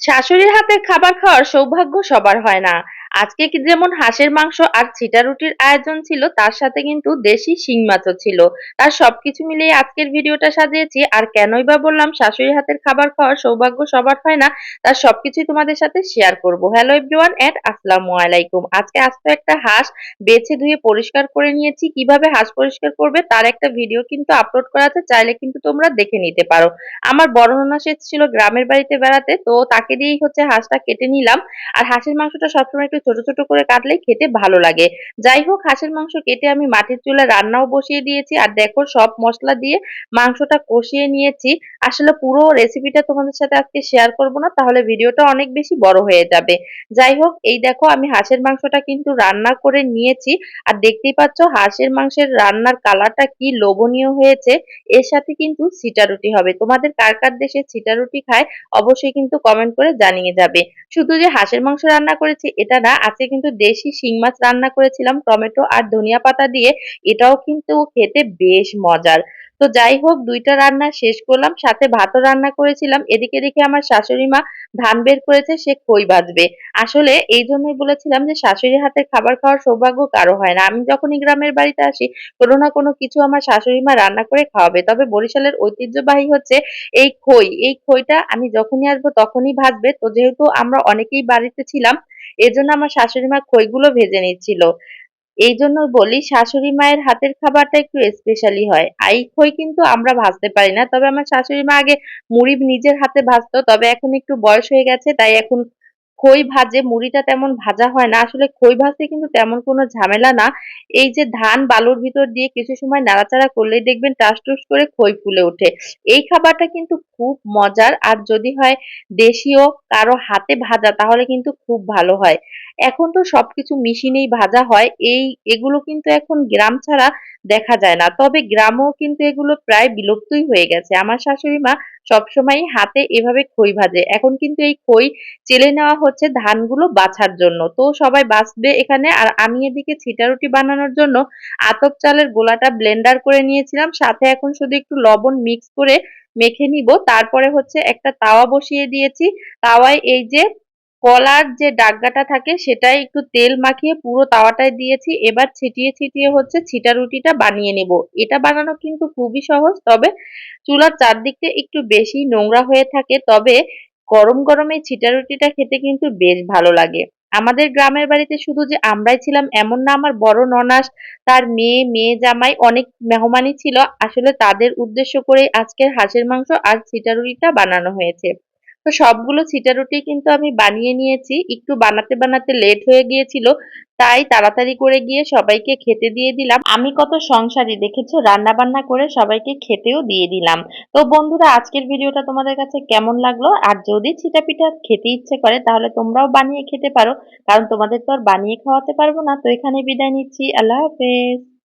শাশুড়ির হাতের খাবার খাওয়ার সৌভাগ্য সবার হয় না। আজকে কি যেমন হাঁসের মাংস আর ছিটা রুটির আয়োজন ছিল, তার সাথে কিন্তু দেশি শিং মাছও ছিল। তার সবকিছু মিলিয়ে আজকের ভিডিওটা সাজিয়েছি। আর কেনই বা বললাম, শাশুড়ির হাতের খাবার খাওয়ার সৌভাগ্য সবার হয় না, তার সবকিছুই তোমাদের সাথে শেয়ার করব। হ্যালো এভরিওয়ান এন্ড আসসালামু আলাইকুম। আজকে আস্ত একটা হাঁস বেছে ধুয়ে পরিষ্কার করে নিয়েছি। কীভাবে হাঁস পরিষ্কার করবে তার একটা ভিডিও কিন্তু আপলোড করা আছে, চাইলে কিন্তু তোমরা দেখে নিতে পারো। আমার বড় ননাস ছিল গ্রামের বাড়িতে বেড়াতে, তো তাকে দিয়েই হচ্ছে হাঁসটা কেটে নিলাম। আর হাঁসের মাংসটা সবসময় একটু ছোট ছোট করে কাটলে খেতে ভালো লাগে। যাই হোক, হাঁসের মাংস কেটে আমি মাটির চুলে রান্নাও বসিয়ে দিয়েছি। আর দেখো, সব মশলা দিয়ে মাংসটা কষিয়ে নিয়েছি। আসলে পুরো রেসিপিটা তোমাদের সাথে আজকে শেয়ার করব না, তাহলে ভিডিওটা অনেক বেশি বড় হয়ে যাবে। যাই হোক, এই দেখো, আমি হাঁসের মাংসটা কিন্তু রান্না করে নিয়েছি। আর দেখতেই পাচ্ছ, হাঁসের মাংসের রান্নার কালারটা কি লোভনীয় হয়েছে। এর সাথে কিন্তু সিটা রুটি হবে। তোমাদের কার কার দেশে সিটা রুটি খায়, অবশ্যই কিন্তু কমেন্ট করে জানিয়ে যাবে। শুধু যে হাঁসের মাংস রান্না করেছি, এটা না আজকে কিন্তু দেশি শিং মাছ রান্না করেছিলাম, টমেটো আর ধনিয়া পাতা দিয়ে। এটাও কিন্তু খেতে বেশ মজার। তো যাই হোক, দুইটা রান্না শেষ করলাম, সাথে ভাতও রান্না করেছিলাম। এদিকে দেখে আমার শাশুড়ি মা ধান বের করেছে, সে খই বাজবে। আসলে এই জন্যই বলেছিলাম যে শাশুড়ি হাতে খাবার খাওয়ার সৌভাগ্য কারও হয় না। আমি যখনই গ্রামের বাড়িতে আসি, কোনো না কোনো কিছু আমার শাশুড়ি মা রান্না করে খাওয়াবে। তবে বরিশালের ঐতিহ্যবাহী হচ্ছে এই খই। এই খইটা আমি যখনই আসব তখনই ভাজবে। তো যেহেতু আমরা অনেকেই বাড়িতে ছিলাম, এজন্য আমার শাশুড়ি মা খইগুলো ভেজে নিচ্ছিল। এই জন্য বলি, শাশুড়ি মায়ের হাতের খাবারটা একটু স্পেশালি হয়। আই খই কিন্তু আমরা ভাজতে পারি না, তবে আমার শাশুড়ি মা আগে মুড়ি নিজের হাতে ভাজতো, তবে এখন একটু বয়স হয়ে গেছে, তাই এখন খই ভাজে মুড়িটা তেমন ভাজা হয় না। আসলে খই ভাজতে কিন্তু তেমন কোনো ঝামেলা না। এই যে ধান বালুর ভিতর দিয়ে কিছু সময় নাড়াচাড়া করলেই দেখবেন টাস টুস করে খই ফুলে ওঠে। এই খাবারটা কিন্তু খুব মজার। আর যদি হয় দেশীয় কারও হাতে ভাজা তাহলে কিন্তু খুব ভালো হয়। এখন তো সবকিছু মেশিনেই ভাজা হয়। এই, এগুলো কিন্তু এখন গ্রাম ছাড়া দেখা যায় না। তবে গ্রামেও কিন্তু এগুলো প্রায় বিলুপ্তই হয়ে গেছে। আমার শাশুড়ি মা সবসময় হাতে এভাবে খই ভাজে। এখন কিন্তু এই খই চেলে নেওয়া হচ্ছে ধানগুলো বাছার জন্য। তো সবাই বাছবে এখানে। আর আমি এদিকে ছিটা রুটি বানানোর জন্য আতপ চালের গোলাটা ব্লেন্ডার করে নিয়েছিলাম। সাথে এখন শুধু একটু লবণ মিক্স করে মেখে নিব। তারপরে হচ্ছে একটা তাওয়া বসিয়ে দিয়েছি। তাওয়ায় এই যে কলার যে ডাগগাটা থাকে সেটাই একটু তেল মাখিয়ে পুরো তাওয়াটায় দিয়েছি। এবার ছিটিয়ে ছিটিয়ে হচ্ছে ছিটা রুটিটা বানিয়ে নেব। এটা বানানো কিন্তু খুবই সহজ, তবে চুলার চারদিকটা একটু বেশি নোংরা হয়ে থাকে, তবে গরম গরম ছিটা রুটিটা খেতে কিন্তু বেশ ভালো লাগে। আমাদের গ্রামের বাড়িতে শুধু যে আমরাই ছিলাম এমন না, আমার বড় ননাস, তার মেয়ে মেয়ে জামাই অনেক মেহমানই ছিল। আসলে তাদের উদ্দেশ্য করে আজকের হাঁসের মাংস আর ছিটা রুটিটা বানানো হয়েছে। তো সবগুলো ছিটা রুটি কিন্তু আমি বানিয়ে নিয়েছি। একটু বানাতে বানাতে লেট হয়ে গিয়েছিল, তাই তাড়াতাড়ি করে গিয়ে সবাইকে খেতে দিয়ে দিলাম। আমি কত সংসারী, দেখেছ? রান্না বান্না করে সবাইকে খেতেও দিয়ে দিলাম। তো বন্ধুরা, আজকের ভিডিওটা তোমাদের কাছে কেমন লাগল? আর যদি ছিটা পিঠা খেতে ইচ্ছে করে, তাহলে তোমরাও বানিয়ে খেতে পারো। কারণ তোমাদের তো আর বানিয়ে খাওয়াতে পারব না। তো এখানে বিদায় নিচ্ছি। আল্লাহ হাফেজ।